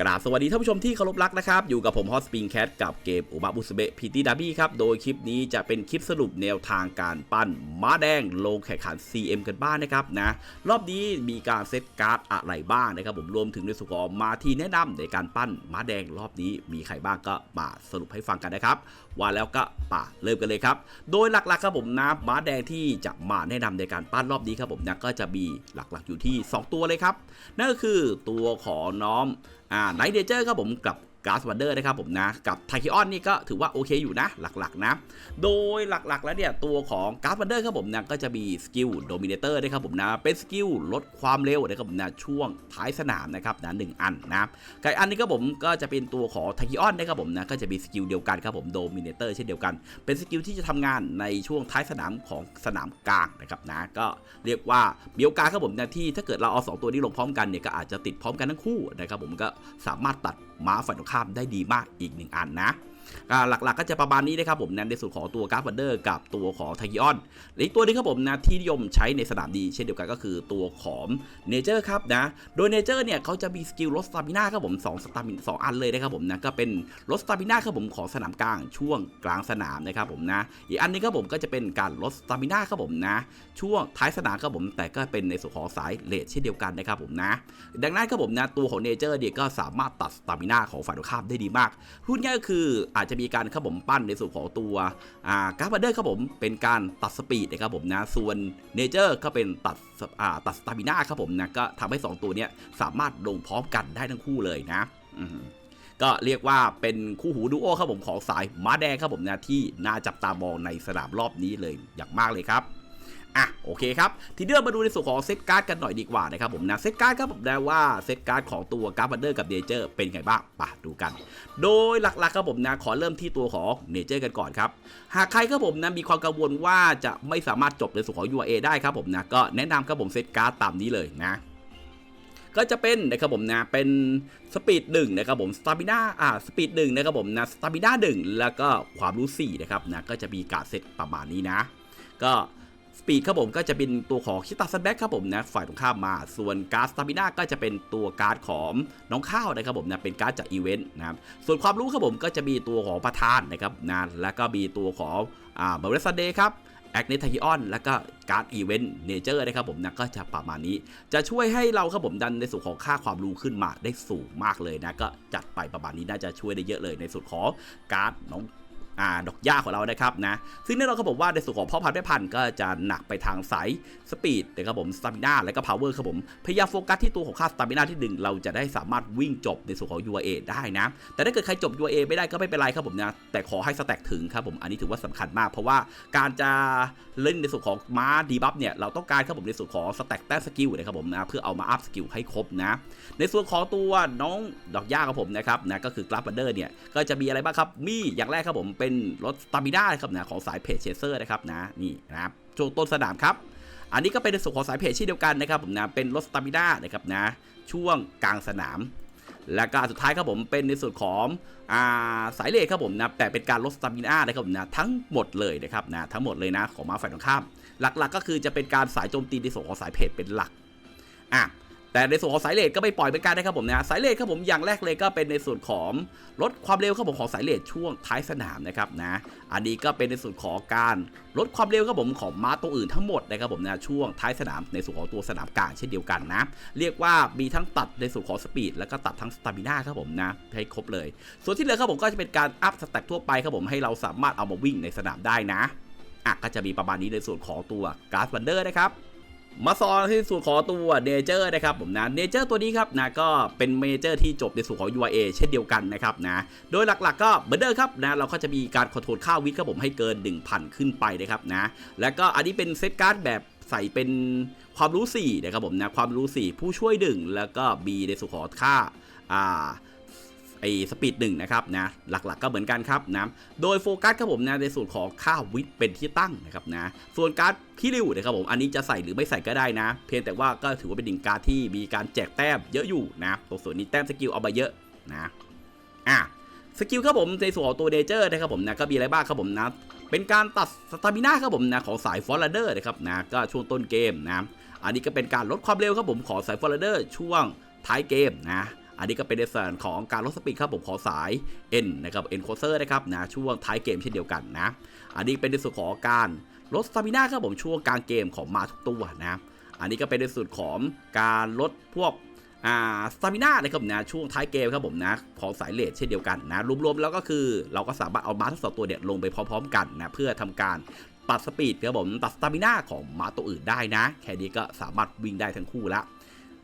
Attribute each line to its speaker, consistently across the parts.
Speaker 1: กราบสวัสดีท่านผู้ชมที่เคารพรักนะครับ อยู่กับผมฮอสปิงแคทกับเกมอุบะบุสเบะพีตีดาบี้ครับ โดยคลิปนี้จะเป็นคลิปสรุปแนวทางการปั้นม้าแดงลงแข่งขัน CM กันบ้างนะครับนะ รอบนี้มีการเซตการ์ดอะไรบ้างนะครับผมรวมถึงในส่วนขอมาที่แนะนำในการปั้นม้าแดงรอบนี้มีใครบ้างก็มาสรุปให้ฟังกันนะครับว่าแล้วก็ป่าเริ่มกันเลยครับ โดยหลักๆครับผมนะม้าแดงที่จะมาแนะนำในการปั้นรอบนี้ครับผมนะก็จะมีหลักๆอยู่ที่ 2 ตัวเลยครับนั่นก็คือตัวของน้อง อ่าไนท์เดเจอร์ครับผมกับ กาสวันเดอร์นะครับผมนะ กับไทคิออนนี่ก็ถือว่าโอเคอยู่นะหลักๆนะ โดยหลักๆแล้วเนี่ยตัวของกาสวันเดอร์ครับผมนะก็จะมีสกิลโดมิเนเตอร์นะครับผมนะเป็นสกิลลดความเร็วนะครับผมนะช่วงท้ายสนามนะครับนะหนึ่งอันนะกับอีกอันนี้ครับผมก็จะเป็นตัวของไทคิออนนะครับผมนะก็จะมีสกิลเดียวกันครับผมโดมิเนเตอร์เช่นเดียวกัน เป็นสกิลที่จะทำงานในช่วงท้ายสนามของสนามกลางนะครับนะก็เรียกว่ามีโอกาสครับผมนะที่ถ้าเกิดเราเอาสองตัวนี้ลงพร้อมกันเนี่ยก็อาจจะติดพร้อมกันทั้งคู่นะครับผมก็สามารถตัด ม้าฝ่ายตรงข้ามได้ดีมากอีกหนึ่งอันนะ หลักๆก็จะประมาณนี้นะครับผมนะในส่วนของตัวกราฟวันเดอร์กับตัวของไทกิออนอีกตัวนึงครับผมนะที่นิยมใช้ในสนามดีเช่นเดียวกันก็คือตัวของเนเจอร์ครับนะโดยเนเจอร์เนี่ยเขาจะมีสกิลลดสตามิน่าครับผม2สตามินสองอันเลยนะครับผมนะก็เป็นลดสตามิน่าครับผมของสนามกลางช่วงกลางสนามนะครับผมนะอีกอันนึงครับผมก็จะเป็นการลดสตามิน่าครับผมนะช่วงท้ายสนามครับผมแต่ก็เป็นในส่วนของสายเลทเช่นเดียวกันนะครับผมนะดังนั้นครับผมนะตัวของเนเจอร์เนี่ยก็สามารถตัดสตามิน่าของฝ่ายตรงข้ามได้ดีมากพูดง่ายก็คืออาจจะมีการครับผมปั้นในส่วนของตัวอ่าการ์บันเดอร์ครับผมเป็นการตัดสปีดนะครับผมนะส่วนเนเจอร์ก็เป็นตัดอ่าตัดสตามิน่าครับผมนะก็ทำให้ 2 ตัวเนี้ยสามารถลงพร้อมกันได้ทั้งคู่เลยนะก็เรียกว่าเป็นคู่หูดูโอครับผมของสายม้าแดงครับผมนะที่น่าจับตามองในสนามรอบนี้เลยอย่างมากเลยครับ อะโอเคครับ ทีนี้เรามาดูในส่วนของเซตการ์ดกันหน่อยดีกว่านะครับผมนะเซตการ์ดครับผมได้ว่าเซตการ์ดของตัวการ์ดบันเดอร์กับเนเจอร์เป็นไงบ้างไปดูกัน โดยหลักๆครับผมนะขอเริ่มที่ตัวของเนเจอร์กันก่อนครับ หากใครครับผมนะมีความกังวลว่าจะไม่สามารถจบในส่วนของ UA ได้ครับผมนะก็แนะนำครับผมเซตการ์ดตามนี้เลยนะก็จะเป็นนะครับผมนะเป็นสปีดหนึ่งนะครับผมสตามิน่าอ่าสปีดหนึ่งนะครับผมนะสตามิน่าหนึ่งแล้วก็ความรู้สี่นะครับนะก็จะมีการเซตประมาณนี้นะ ก็ สปีดครับผมก็จะเป็นตัวของคิตาซันแบ็กครับผมนะฝ่ายตรงข้ามมา ส่วนการ์ดสตามิน่าก็จะเป็นตัวการ์ดของน้องข้าวนะครับผมนะเป็นการ์ดจากอีเวนต์นะครับส่วนความรู้ครับผมก็จะมีตัวของประธานนะครับนะแล้วก็มีตัวของอ่าเบรสเดย์ครับแอคเนทาคิออนแล้วก็การ์ดอีเวนต์เนเจอร์นะครับผมนะก็จะประมาณนี้ จะช่วยให้เราครับผมดันในส่วนของค่าความรู้ขึ้นมาได้สูงมากเลยนะ ก็จัดไปประมาณนี้น่าจะช่วยได้เยอะเลยในส่วนของการ์ดน้อง อ่าดอกหญ้าของเรานะครับนะซึ่งแน่นอนครับผมว่าในส่วนของพ่อพันธุ์แม่พันธุ์ก็จะหนักไปทางสายสปีดนะครับผมสตามิน่าและก็พาวเวอร์ครับผมพยายามโฟกัสที่ตัวของค่าสตามิน่าที่ดึงเราจะได้สามารถวิ่งจบในส่วนของ UA ได้นะแต่ถ้าเกิดใครจบ UA ไม่ได้ก็ไม่เป็นไรครับผมนะแต่ขอให้สแต็กถึงครับผมอันนี้ถือว่าสำคัญมาก เพราะว่าการจะเล่นในส่วนของม้าดีบัฟเนี่ยเราต้องการครับผมในส่วนของสแต็กแต้สกิลนะครับผมนะเพื่อเอามาอัพสกิลให้ครบนะในส่วนของตัวน้องดอกหญ้าครับผมนะครับนะก็คือกราฟบันเดอร์เนี่ยก็จะมีอะไรบ้างครับมีอย่างแรกครับผมเป็นรถสตามิน่าครับนะของสายเพจเชเซอร์นะครับนะนี่นะครับช่วงต้นสนามครับ อันนี้ก็เป็นในส่วนของสายเพจเช่นเดียวกันนะครับผมนะเป็นรถสตามิน่านะครับนะช่วงกลางสนาม และก็อันสุดท้ายครับผมเป็นในส่วนของอาสายเลทครับผมนะแต่เป็นการลดสตามิน่านะครับผมนะทั้งหมดเลยนะครับนะทั้งหมดเลยนะของมาฝ่ายตรงข้าม หลักๆ ก็คือจะเป็นการสายโจมตีในส่วนของสายเพจเป็นหลักอะ แต่ในส่วนของสายเลทก็ไม่ปล่อยเป็นการนะครับผมนะสายเลทครับผมอย่างแรกเลยก็เป็นในส่วนของลดความเร็วครับผมของสายเลทช่วงท้ายสนามนะครับนะอันนี้ก็เป็นในส่วนของการลดความเร็วครับผมของม้าตัวอื่นทั้งหมดนะครับผมนะช่วงท้ายสนามในส่วนของตัวสนามกลางเช่นเดียวกันนะเรียกว่ามีทั้งตัดในส่วนของสปีดแล้วก็ตัดทั้งสตามิน่าครับผมนะให้ครบเลย ส่วนที่เหลือครับผมก็จะเป็นการอัพสแต็กทั่วไปครับผมให้เราสามารถเอามาวิ่งในสนามได้นะอะก็จะมีประมาณนี้ในส่วนของตัวการ์ดวันเดอร์นะครับ มาซอนที่ส่วนของตัวเนเจอร์นะครับผมนะเนเจอร์ตัวนี้ครับนะก็เป็นเมเจอร์ที่จบในส่วนของ UIA เช่นเดียวกันนะครับนะโดยหลักๆก็เหมือนเดิมครับนะเราก็จะมีการคอนโทรลค่าวิทย์ครับผมให้เกิน 1,000 ขึ้นไปนะครับนะแล้วก็อันนี้เป็นเซตการ์ดแบบใส่เป็นความรู้4นะครับผมนะความรู้ 4 ผู้ช่วยดึงแล้วก็ B ในส่วนของค่าอ่า ไอสปีดหนึ่งนะครับนะหลักๆก็เหมือนกันครับนะโดยโฟกัสครับผมนะในส่วนของค่าวิทย์เป็นที่ตั้งนะครับนะส่วนการ์ดพี่ริวนะครับผมอันนี้จะใส่หรือไม่ใส่ก็ได้นะ เพียงแต่ว่าก็ถือว่าเป็นดิ่งการ์ดที่มีการแจกแต้มเยอะอยู่นะตัวส่วนนี้แต้มสกิลเอามาเยอะนะอะสกิลครับผมในส่วนของตัวเดเจอร์นะครับผมนะก็มีอะไรบ้างครับผมนะเป็นการตัดสตามิน่าครับผมนะของสายฟอร์เรเดอร์นะครับนะก็ช่วงต้นเกมนะอันนี้ก็เป็นการลดความเร็วครับผมของสายฟอร์เรเดอร์ช่วงท้ายเกมนะ อันนี้ก็เป็นในส่วนของการลดสปีดครับผมของสาย N นะครับ N c o s e r นะครับนะช่วงท้ายเกมเช่นเดียวกันนะ อันนี้เป็นในส่วนของการลดสตามิน่าครับผมช่วงกลางเกมของมาทุกตัวนะอันนี้ก็เป็นในส่วนของการลดพวกอ่าสตามิน่านะครับนะช่วงท้ายเกมครับผมนะของสายเลดเช่นเดียวกันนะรวมๆแล้วก็คือเราก็สามารถเอาม้าทั้งสองตัวเนี่ยลงไปพร้อมๆกันนะเพื่อทำการตัดสปีดครับผมตัดสตามิน่าของม้าตัวอื่นได้นะ แค่นี้ก็สามารถวิ่งได้ทั้งคู่ละ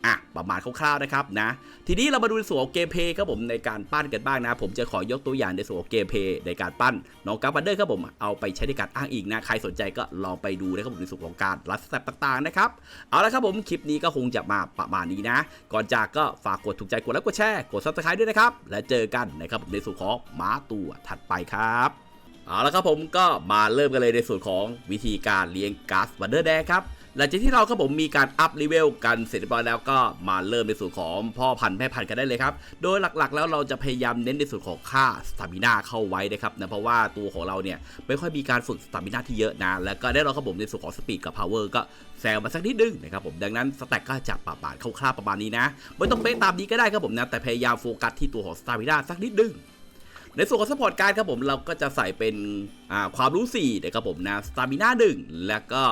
Speaker 1: อะประมาณคร่าวๆนะครับนะทีนี้เรามาดูในส่วนของเกมเพลย์ครับผมในการปั้นกันบ้างนะ ผมจะขอยกตัวอย่างในส่วนของเกมเพลย์ในการปั้นน้องกราบันเดอร์ครับผมเอาไปใช้ในการอ้างอิงนะใครสนใจก็ลองไปดูนะครับผมในส่วนของการรัดสเต็ปต่างๆนะครับเอาละครับผมคลิปนี้ก็คงจะมาประมาณนี้นะ ก่อนจากก็ฝากกดถูกใจกดไลค์กดแชร์กดซับสไครต์ด้วยนะครับและเจอกันนะครับผมในส่วนของม้าตัวถัดไปครับเอาละครับผมก็มาเริ่มกันเลยในส่วนของวิธีการเลี้ยงก๊าซบันเดอร์แดงครับ หลังจากที่เราครับผมมีการอัพเลเวลกันเสร็จเรียบร้อยแล้วก็มาเริ่มในส่วนของพ่อพันธุ์แม่พันธุ์กันได้เลยครับ โดยหลักๆ แล้วเราจะพยายามเน้นในส่วนของค่าสตามิน่าเข้าไว้นะครับนะเพราะว่าตัวของเราเนี่ยไม่ค่อยมีการฝึกสตามิน่าที่เยอะนะแล้วก็ได้เราครับผมในส่วนของสปีดกับพาวเวอร์ก็แซงมาสักนิดนึงนะครับผมดังนั้นสแต็กก็จะประปาดคร่าวๆประมาณนี้นะไม่ต้องเป๊ะตามนี้ก็ได้ครับผมนะแต่พยายามโฟกัสที่ตัวของสตามิน่าสักนิดนึงในส่วนของสปอร์ตการ์ดครับผมเราก็จะใส่เป็นความรู้4นะครับผมนะสตามิน่า1แล้วก็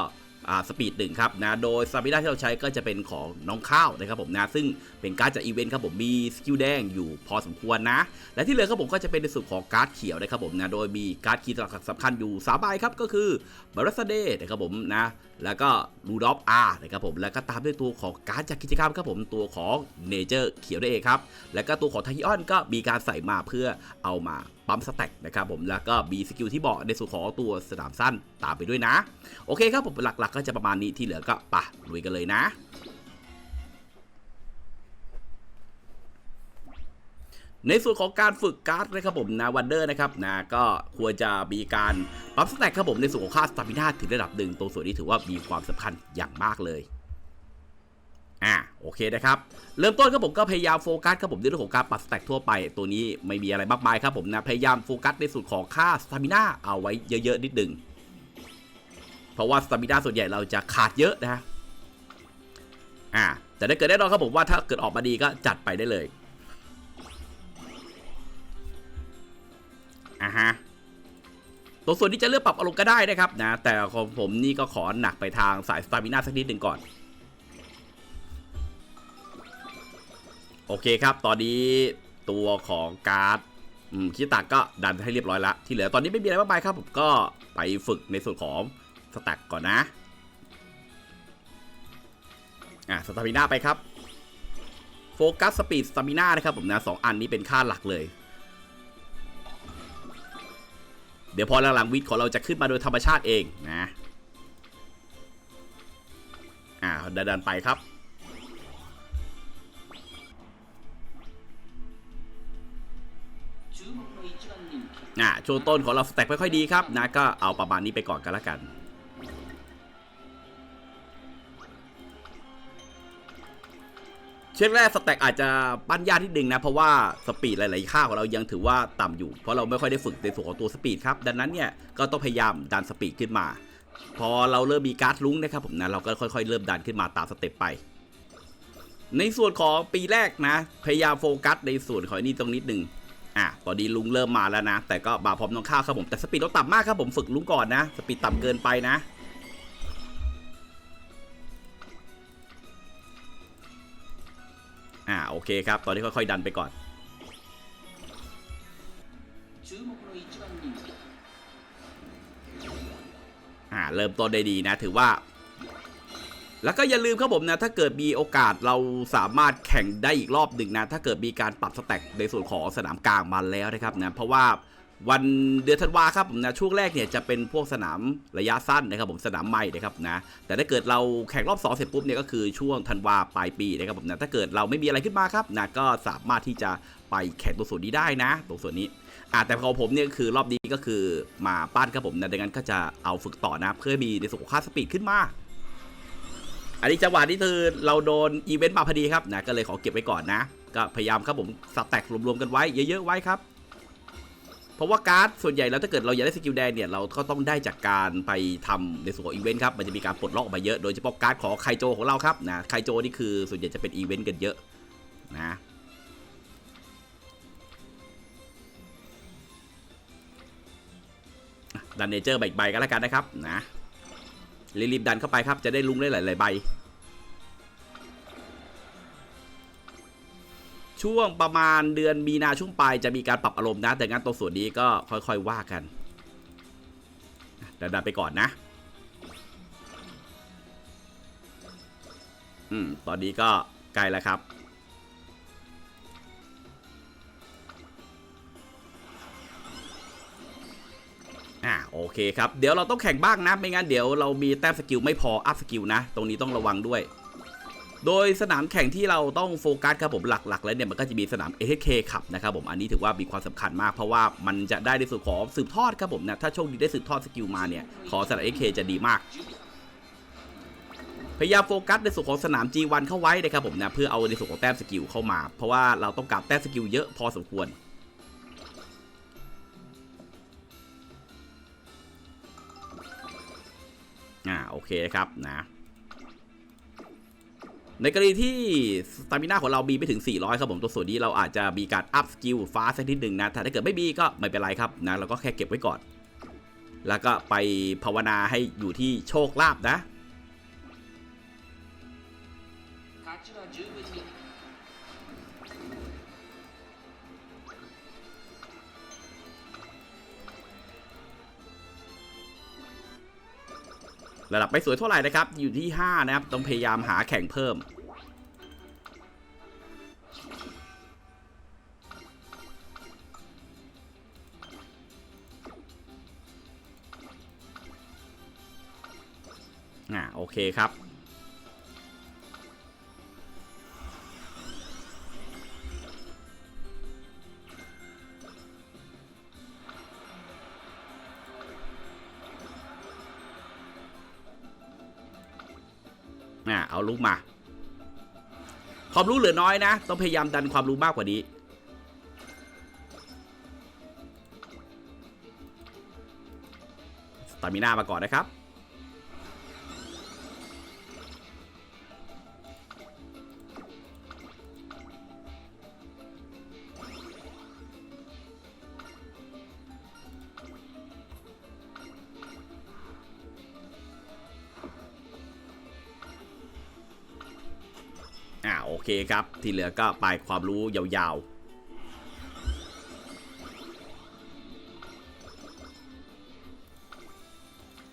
Speaker 1: สปีดหนึ่งครับนะโดยสตามิน่าที่เราใช้ก็จะเป็นของน้องข้าวนะครับผมนะซึ่งเป็นการ์ดจากอีเวนต์ครับผมมีสกิลแดงอยู่พอสมควรนะ และที่เหลือครับผมก็จะเป็นในส่วนของการ์ดเขียวนะครับผมนะโดยมีการ์ดคีย์สำคัญอยู่สามใบครับก็คือบารัสเดนะครับผมนะ แล้วก็รูดอฟอาร์นะครับผมแล้วก็ตามด้วยตัวของการจากกิจกรรมครับผมตัวของเนเจอร์เขียวได้เองครับ แล้วก็ตัวของไทออนก็มีการใส่มาเพื่อเอามาปั๊มสแต็กนะครับผมแล้วก็มีสกิลที่บอกในส่วนของตัวสนามสั้นตามไปด้วยนะ โอเคครับผมหลักๆ ก็จะประมาณนี้ที่เหลือก็ปะลุยกันเลยนะ ในส่วนของการฝึกการ์ดนะครับผมนะวันเดอร์นะครับนะก็ควรจะมีการปั๊มสแต็กครับผมในส่วนของค่าสตามินาถึงระดับหนึ่งตรงส่วนนี้ถือว่ามีความสำคัญอย่างมากเลยอ่าโอเคนะครับเริ่มต้นครับผมก็พยายามโฟกัสครับผมในเรื่องของการปรับสแต็กทั่วไป ตัวนี้ไม่มีอะไรมากมายครับผมนะพยายามโฟกัสในส่วนของค่าสตามินาเอาไว้เยอะๆนิดหนึ่งเพราะว่าสตามินาส่วนใหญ่เราจะขาดเยอะนะอ่าแต่ถ้าเกิดแน่นอนครับผมว่าถ้าเกิดออกมาดีก็จัดไปได้เลย อ่าฮะตัวส่วนนี้จะเลือกปรับอารมณ์ก็ได้นะครับนะ แต่ของผมนี่ก็ขอหนักไปทางสายสตามินาสักนิดหนึ่งก่อน โอเคครับ ตอนนี้ตัวของการ์ดคิตาก็ดันให้เรียบร้อยแล้ว ที่เหลือตอนนี้ไม่มีอะไรมากมายครับ ผมก็ไปฝึกในส่วนของสแต็กก่อนนะ อะสตามิน่าไปครับ โฟกัสสปีดสตามิน่านะครับผมนะสองอันนี้เป็นค่าหลักเลย เดี๋ยวพอหลังๆวิทของเราจะขึ้นมาโดยธรรมชาติเองนะอ่าดันๆไปครับอะช่วงต้นของเราสแต็กไม่ค่อยดีครับนะก็เอาประมาณนี้ไปก่อนกันละกัน เช่นแรกสแต็กอาจจะปั้นยากที่ดึงนะ เพราะว่าสปีดหลาย ๆ ค่าของเรายังถือว่าต่ำอยู่ เพราะเราไม่ค่อยได้ฝึกในส่วนของตัวสปีดครับ ดังนั้นเนี่ยก็ต้องพยายามดันสปีดขึ้นมา พอเราเริ่มมีการ์ดลุ้งนะครับผมนะเราก็ค่อย ๆ เริ่มดันขึ้นมาตามสเต็ปไป ในส่วนของปีแรกนะ พยายามโฟกัสในส่วนของนี่ตรงนิดหนึ่งอะตอนนี้ลุงเริ่มมาแล้วนะ แต่ก็มาพร้อมน้องข้าวครับผมแต่สปีดเราต่ำมากครับผมฝึกลุงก่อนนะ สปีดต่ำเกินไปนะ โอเคครับ ตอนนี้ค่อยๆดันไปก่อน อ่าเริ่มต้นได้ดีนะ ถือว่า แล้วก็อย่าลืมครับผมนะ ถ้าเกิดมีโอกาสเราสามารถแข่งได้อีกรอบหนึ่งนะ ถ้าเกิดมีการปรับสแต็กในส่วนของสนามกลางมาแล้วนะครับนะ เพราะว่า วันเดือนธันวาครับผมนะช่วงแรกเนี่ยจะเป็นพวกสนามระยะสั้นนะครับผมสนามใหม่นะครับนะแต่ถ้าเกิดเราแข่งรอบ 2 เสร็จปุ๊บเนี่ยก็คือช่วงธันวาปลายปีนะครับผมนะถ้าเกิดเราไม่มีอะไรขึ้นมาครับนะก็สามารถที่จะไปแข่งตัวส่วนนี้ได้นะตรงส่วนนี้อ่าแต่ของผมเนี่ยคือรอบนี้ก็คือมาปั้นครับผมนะดังนั้นก็จะเอาฝึกต่อนะเพื่อมีในส่วนของค่าสปีดขึ้นมาอันนี้จังหวะนี้คือเราโดนอีเวนต์มาพอดีครับนะก็เลยขอเก็บไว้ก่อนนะ ก็พยายามครับผมสแต็กรวมๆกันไว้เยอะๆไว้ครับ เพราะว่าการ์ดส่วนใหญ่แล้วถ้าเกิดเราอยากได้สกิลแดงเนี่ยเราก็ต้องได้จากการไปทำในส่วนของอีเวนต์ครับมันจะมีการปลดล็อกออกมาเยอะโดยเฉพาะการ์ดของไคโจของเราครับนะไคโจนี่คือส่วนใหญ่จะเป็นอีเวนต์กันเยอะนะดันเนเจอร์ใบใบกันแล้วกันนะครับนะรีบๆดันเข้าไปครับจะได้ลุ้งได้หลายๆใบ ช่วงประมาณเดือนมีนาช่วงปลายจะมีการปรับอารมณ์นะ แต่งั้นตรงส่วนนี้ก็ค่อยๆว่ากันดันๆไปก่อนนะอืมตอนนี้ก็ใกล้แล้วครับ อ่าโอเคครับ เดี๋ยวเราต้องแข่งบ้างนะ ไม่งั้นเดี๋ยวเรามีแต้มสกิลไม่พอ อัพสกิลนะ ตรงนี้ต้องระวังด้วย โดยสนามแข่งที่เราต้องโฟกัสครับผมหลักๆ แล้วเนี่ยมันก็จะมีสนาม AHK ขับนะครับผมอันนี้ถือว่ามีความสำคัญมากเพราะว่ามันจะได้ในส่วนของสืบทอดครับผมนะถ้าโชคดีได้สืบทอดสกิลมาเนี่ยขอสนาม AHK จะดีมากพยายามโฟกัสในส่วนของสนาม G1 เข้าไว้นะครับผมนะเพื่อเอาในส่วนของแต้มสกิลเข้ามา เพราะว่าเราต้องการแต้มสกิลเยอะพอสมควรอ่าโอเคครับนะ ในกรณีที่สตามิน่าของเรามีไปถึง 400 ครับผมตัวส่วนนี้เราอาจจะมีการอัพสกิลฟ้าสักนิดหนึ่งนะแต่ถ้าเกิดไม่มีก็ไม่เป็นไรครับนะเราก็แค่เก็บไว้ก่อน แล้วก็ไปภาวนาให้อยู่ที่โชคลาภนะ ระดับไม่สวยเท่าไหร่นะครับ อยู่ที่ 5 นะครับ ต้องพยายามหาแข่งเพิ่ม อ่าโอเคครับ อ่าเอาลูกมา ความรู้เหลือน้อยนะ ต้องพยายามดันความรู้มากกว่านี้ สตามิน่ามาก่อนนะครับ เคครับ ที่เหลือก็ไปความรู้ยาวๆ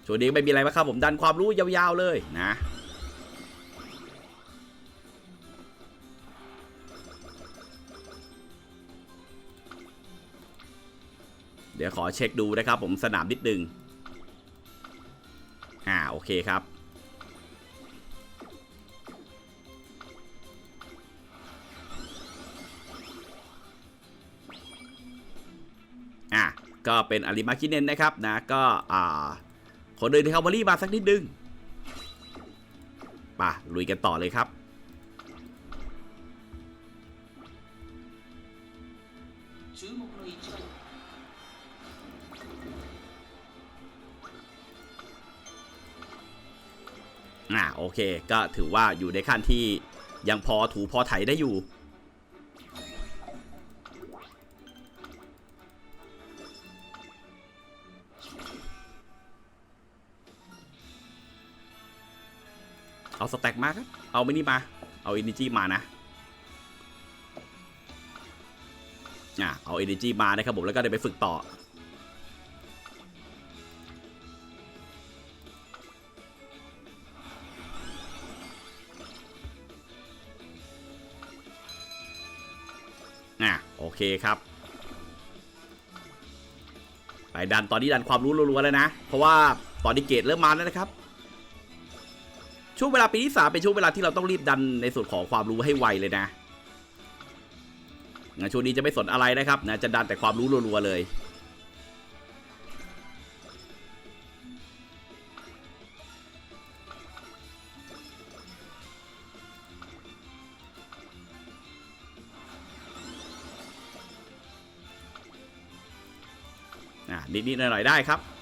Speaker 1: ช่วงนี้ไม่มีอะไรมาครับผมดันความรู้ยาวๆเลยนะ เดี๋ยวขอเช็คดูนะครับผมสนามนิดนึง อ่าโอเคครับ ก็เป็นอาริมาคิเนนนะครับนะก็อ่าคนเดินเทาบอรี่มาสักนิดนึงป่ะลุยกันต่อเลยครับอ่าโอเค ก็ถือว่าอยู่ในขั้นที่ยังพอถูพอไถได้อยู่ เอาสแต็กมาครับ เอาไม่นี่มา เอาเอเนจีมานะอะเอาเอเนจีมานะครับผมแล้วก็เดี๋ยวไปฝึกต่ออะโอเคครับ ไปดันตอนนี้ดันความรู้รัวๆแล้วนะ เพราะว่าตอนนี้เกรดเริ่มมาแล้วนะครับ ช่วงเวลาปีที่สามเป็นช่วงเวลาที่เราต้องรีบดันในส่วนของความรู้ให้ไวเลยนะงั้นช่วงนี้จะไม่สนอะไรนะครับนะจะดันแต่ความรู้รัวๆเลยอ่านิดๆหน่อยๆได้ครับ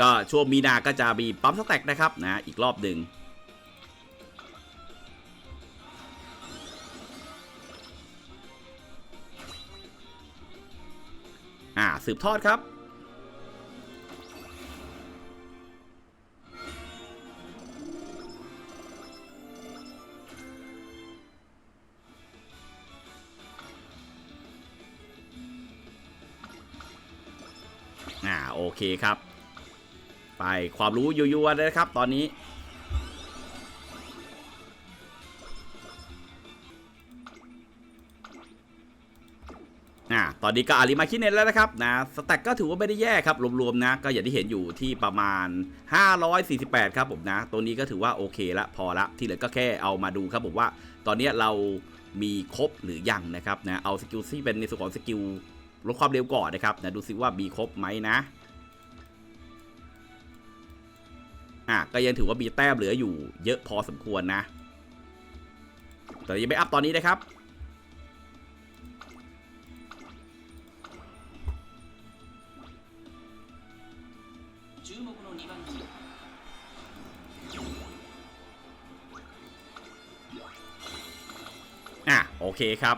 Speaker 1: ก็ช่วงมีนาก็จะมีปั๊มสแต็กนะครับนะอีกรอบหนึ่งอ่าสืบทอดครับอ่าโอเคครับ ไปความรู้ยัวๆเลยนะครับ ตอนนี้ อ่า ตอนนี้ก็อาริมาคิเนนแล้วนะครับนะ สแต็กก็ถือว่าไม่ได้แย่ครับ รวมๆนะ ก็อย่างที่เห็นอยู่ที่ประมาณ 548 ครับผมนะ ตัวนี้ก็ถือว่าโอเคละพอละ ที่เหลือก็แค่เอามาดูครับผมว่า ตอนนี้เรามีครบหรือยังนะครับนะ เอาสกิลที่เป็นในส่วนของสกิลลดความเร็วก่อนนะครับนะ ดูซิว่ามีครบไหมนะ อะก็ยังถือว่ามีแต้มเหลืออยู่เยอะพอสมควรนะแต่ยังไม่อัพตอนนี้นะครับอะโอเคครับ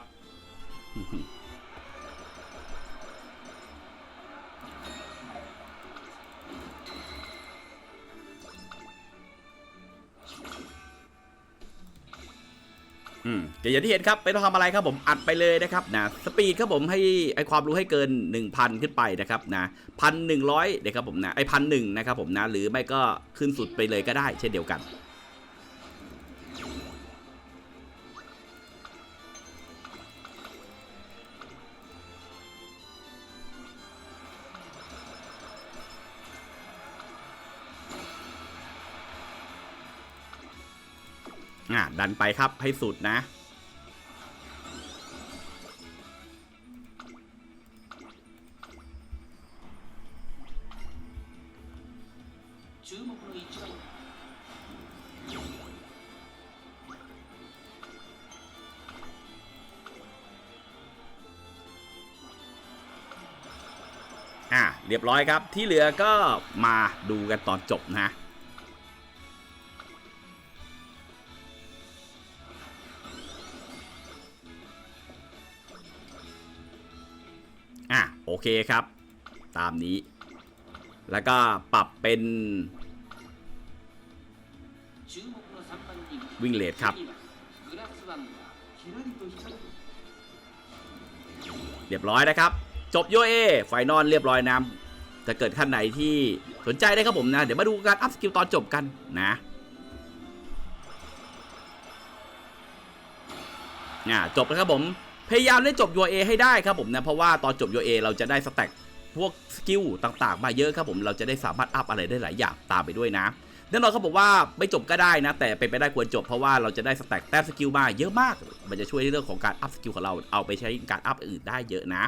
Speaker 1: อืมก็อย่างที่เห็นครับไม่ต้องทำอะไรครับผมอัดไปเลยนะครับนะสปีดครับผมให้ไอความรู้ให้เกิน 1,000 ขึ้นไปนะครับนะพันหนึ่งร้อยนะครับผมนะไอพันหนึ่งนะครับผมนะหรือไม่ก็ขึ้นสุดไปเลยก็ได้ เช่นเดียวกันอะดันไปครับให้สุดนะ ร้อยครับ ที่เหลือก็มาดูกันตอนจบนะอะโอเคครับ ตามนี้ แล้วก็ปรับเป็น วิ่งเลทครับ เรียบร้อยนะครับ จบโยเอไฟนอลเรียบร้อยน้ำ จะเกิดขั้นไหนที่สนใจได้ครับผมนะ เดี๋ยวมาดูการอัพสกิลตอนจบกันนะอ่าจบแล้วครับผม พยายามเล่นจบ UA ให้ได้ครับผมนะ เพราะว่าตอนจบ UA เราจะได้สแต็กพวกสกิลต่างๆ มาเยอะครับผม เราจะได้สามารถอัพอะไรได้หลายอย่างตามไปด้วยนะแน่นอนเขาบอกว่าไม่จบก็ได้นะ แต่เป็นไปได้ควรจบเพราะว่าเราจะได้สแต็กแต้มสกิลมาเยอะมาก มันจะช่วยในเรื่องของการอัพสกิลของเราเอาไปใช้การอัพอื่นได้เยอะนะ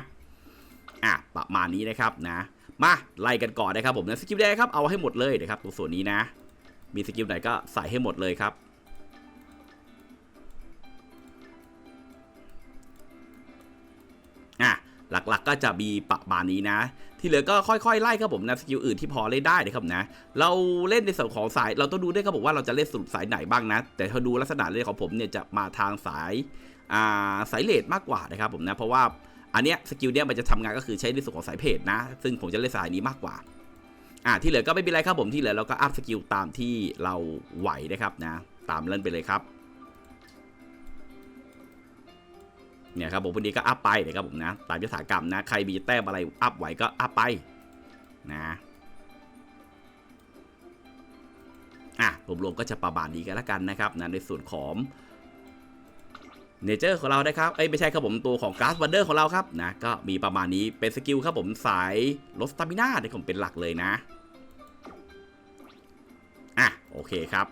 Speaker 1: อะประมาณนี้นะครับนะ มาไล่กันก่อนนะครับผมนะสกิลแดงครับเอาให้หมดเลยนะครับตรงส่วนนี้นะ มีสกิลไหนก็ใส่ให้หมดเลยครับอะหลักๆก็จะมีประมาณนี้นะ ที่เหลือก็ค่อยๆไล่ครับผมนะสกิลอื่นที่พอเล่นได้นะครับนะ เราเล่นในส่วนของสาย เราต้องดูด้วยครับผมว่าเราจะเล่นสรุปสายไหนบ้างนะ แต่ถ้าดูลักษณะเล่นของผมเนี่ยจะมาทางสายอ่าสายเลดมากกว่านะครับผมนะ เพราะว่า อันเนี้ยสกิลเนี้ยมันจะทำงานก็คือใช้ในส่วนของสายเพจนะ ซึ่งผมจะเล่นสายนี้มากกว่า อ่าที่เหลือก็ไม่เป็นไรครับผมที่เหลือเราก็อัพสกิลตามที่เราไหวนะครับนะ ตามเล่นไปเลยครับเนี่ยครับผมวันนี้ก็อัพไปนะครับผมนะตามยศากรรมนะ ใครมีแต้มอะไรอัพไหวก็อัพไปนะอะรวมๆก็จะประมาณนี้กันล้วกันนะครับนะในส่วนของ เนเจอร์ของเรานะครับ เอ้ยไม่ใช่ครับผมตัวของก๊าซวันเดอร์ของเราครับนะ ก็มีประมาณนี้เป็นสกิลครับผมสายลดสตามิน่าที่ผมเป็นหลักเลยนะ อะ โอเคครับ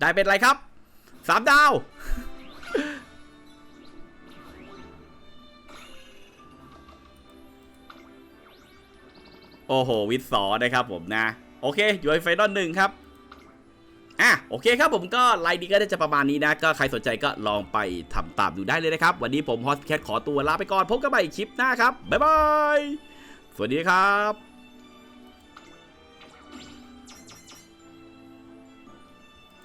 Speaker 1: ได้เป็นไรครับสามดาว โอ้โห วิทย์สอนะครับผมนะ โอเคอยู่ในไฟนอลหนึ่งครับ อะโอเคครับผมก็ไลน์นี้ก็ได้จะประมาณนี้นะ ก็ใครสนใจก็ลองไปทำตามดูได้เลยนะครับ วันนี้ผมฮอสแคทขอตัวลาไปก่อนพบกันใหม่คลิปหน้าครับบ๊ายบายสวัสดีครับ